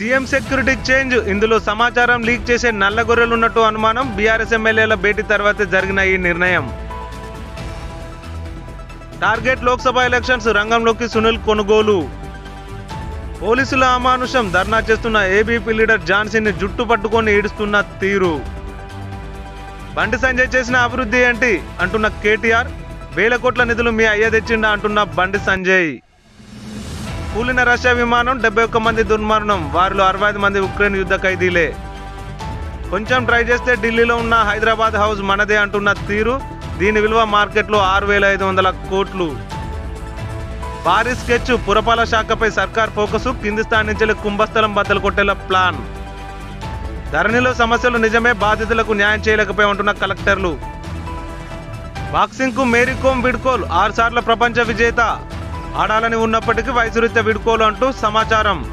CM security change. ఇందులో సమాచారం leak చేసే నల్ల గొర్రెలు ఉన్నట్టు అనుమానం. బీఆర్ఎస్ ఎమ్మెల్యేల భేటీ తర్వాత జరిగిన ఈ నిర్ణయం. టార్గెట్ లోక్సభ ఎలక్షన్స్ రంగంలోకి సునీల్ కొనుగోలు. పోలీసుల అమానుషం ధర్నా చేస్తున్న ఏబీపీ లీడర్ జాన్సీని ని జుట్టు పట్టుకొని ఈడుస్తున్న తీరు. బండి సంజయ్ చేసిన అభివృద్ధి ఏంటి? అంటున్న కేటీఆర్. వేల కోట్ల నిధులు మీ అయ్య తెచ్చిండా? అంటున్న బండి సంజయ్. కూలిన రష్యా విమానం డెబ్బై ఒక్క మంది దుర్మరణం. వారిలో అరవై ఐదు మంది ఉక్రెయిన్ యుద్ధ ఖైదీలే. కొంచెం ట్రై చేస్తే ఢిల్లీలో ఉన్న హైదరాబాద్ హౌస్ మనదే అంటున్న తీరు. దీని విలువ మార్కెట్లో ఆరు వేల ఐదు వందల కోట్లు. భారీ స్కెచ్ పురపాలక శాఖపై సర్కార్ ఫోకస్. కింది స్థాయి నుంచి కుంభస్థలం బద్దలు కొట్టేలా ప్లాన్. ధరణిలో సమస్యలు నిజమే బాధితులకు న్యాయం చేయలేకపోయి ఉంటున్న కలెక్టర్లు. బాక్సింగ్కు మేరీకోమ్ మేరీ కోమ్ విడ్కోల్ ఆరుసార్ల ప్రపంచ విజేత. ఆడాలని ఉన్నప్పటికీ వయసురీత్యా విడుకోలు అంటూ సమాచారం.